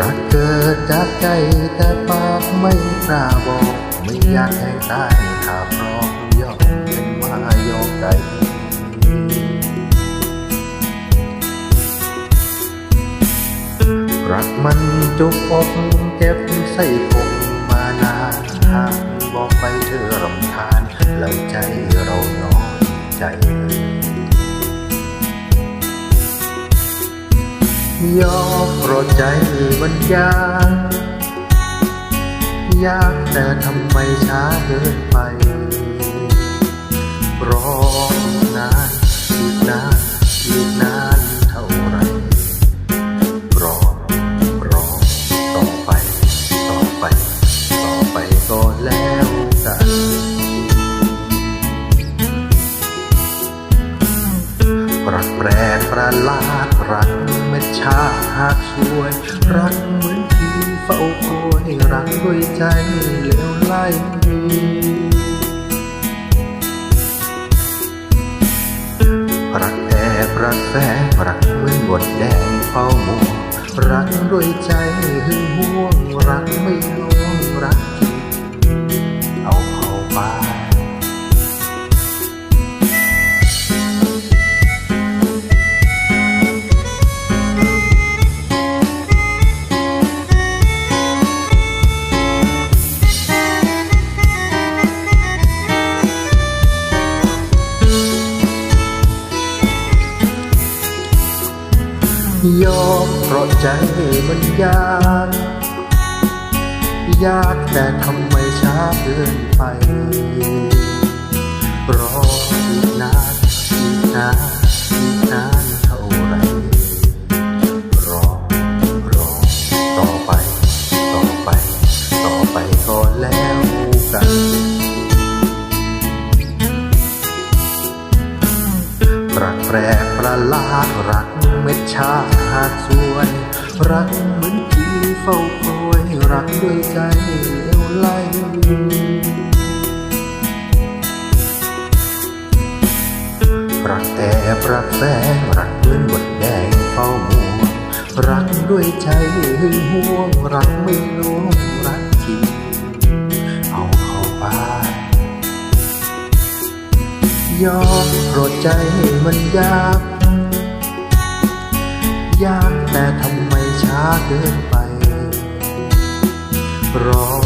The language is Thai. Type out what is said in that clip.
รักเกิดจากใจแต่ปากไม่กล้าบอก ไม่อยากให้ตายถ้าพร้อมยอมเป็นมายอมใจรักมันจุกอกเก็บใส่คงมานานหากบอกไปเธอรำคาญแล้วใจเรานอนใจ ยอมปรดใจมันยากยากแต่ทำไมช้าเกินไป รอนานอีกนานอีกนานเท่าไหรรอ รอ ต่อไป ต่อไป ต่อไปก็แล้วกันรักแปรประหลาดรักเม็ด หากสวยรักเหมือนที่เฝ้าคอยรักด้วยใจเลวไหลรักแอบรักแฝงรักเหมือนบทแดงเฝ้ามัวรักด้วยใจหึงห่วงรักไม่ลงรักจริง ยอมเพราะใจมันยาก ยากแต่ทำไมช้าเกินไป รออีกนานอีกนานอีกนานเท่าไรรอรอต่อไป ต่อไป ต่อไปก็แล้วกันรักแปรประหลาดรัก เม็ดชาหาดสวย รักเหมือนที่เฝ้าคอยรักด้วยใจเลวไหลรักแอบรักแฝงรักเหมือนบทแดงเฝ้ามัวรักด้วยใจหึงห่วง รักไม่ลวงรักจริงเอาเข้าไปยอมโปรดใจมันยาก ยากแต่ทำไมช้าเกินไป รอ